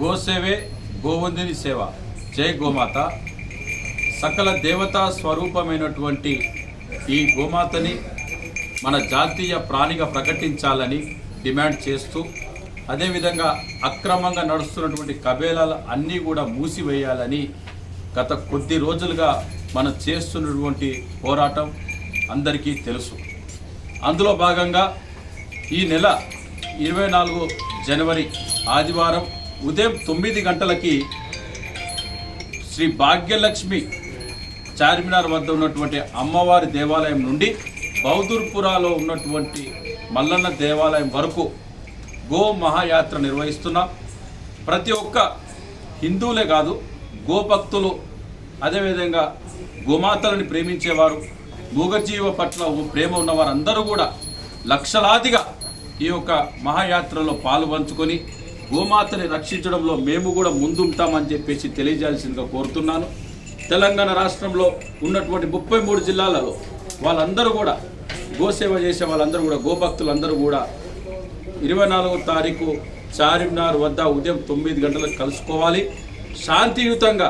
గోసేవే గోవందిని సేవ. జై గోమాత. సకల దేవతా స్వరూపమైనటువంటి ఈ గోమాతని మన జాతీయ ప్రాణిగా ప్రకటించాలని డిమాండ్ చేస్తూ అదేవిధంగా అక్రమంగా నడుస్తున్నటువంటి కబేలాలు అన్నీ కూడా మూసివేయాలని గత కొద్ది రోజులుగా మనం చేస్తున్నటువంటి పోరాటం అందరికీ తెలుసు. అందులో భాగంగా ఈ నెల ఇరవై నాలుగు జనవరి ఆదివారం ఉదయం తొమ్మిది గంటలకి శ్రీ భాగ్యలక్ష్మి చార్మినార్ వద్ద ఉన్నటువంటి అమ్మవారి దేవాలయం నుండి బౌదూర్పురాలో ఉన్నటువంటి మల్లన్న దేవాలయం వరకు గో మహాయాత్ర నిర్వహిస్తున్నాం. ప్రతి ఒక్క హిందువులే కాదు గోభక్తులు అదేవిధంగా గోమాతలను ప్రేమించేవారు మూగజీవ పట్ల ప్రేమ ఉన్నవారందరూ కూడా లక్షలాదిగా ఈ యొక్క మహాయాత్రలో పాలు పంచుకొని గోమాతని రక్షించడంలో మేము కూడా ముందుంటామని చెప్పేసి తెలియజేయాల్సిందిగా కోరుతున్నాను. తెలంగాణ రాష్ట్రంలో ఉన్నటువంటి ముప్పై మూడు జిల్లాలలో వాళ్ళందరూ కూడా గోసేవ చేసే వాళ్ళందరూ కూడా గోభక్తులందరూ కూడా ఇరవై నాలుగో తారీఖు చార్మినార్ వద్ద ఉదయం తొమ్మిది గంటలకు కలుసుకోవాలి. శాంతియుతంగా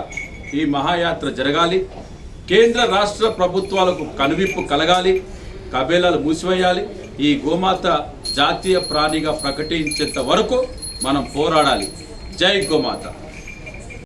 ఈ మహాయాత్ర జరగాలి. కేంద్ర రాష్ట్ర ప్రభుత్వాలకు కనువిప్పు కలగాలి. కబేలాలు మూసివేయాలి. ఈ గోమాత జాతీయ ప్రాణిగా ప్రకటించేంత వరకు మనం పోరాడాలి. జై గోమాత.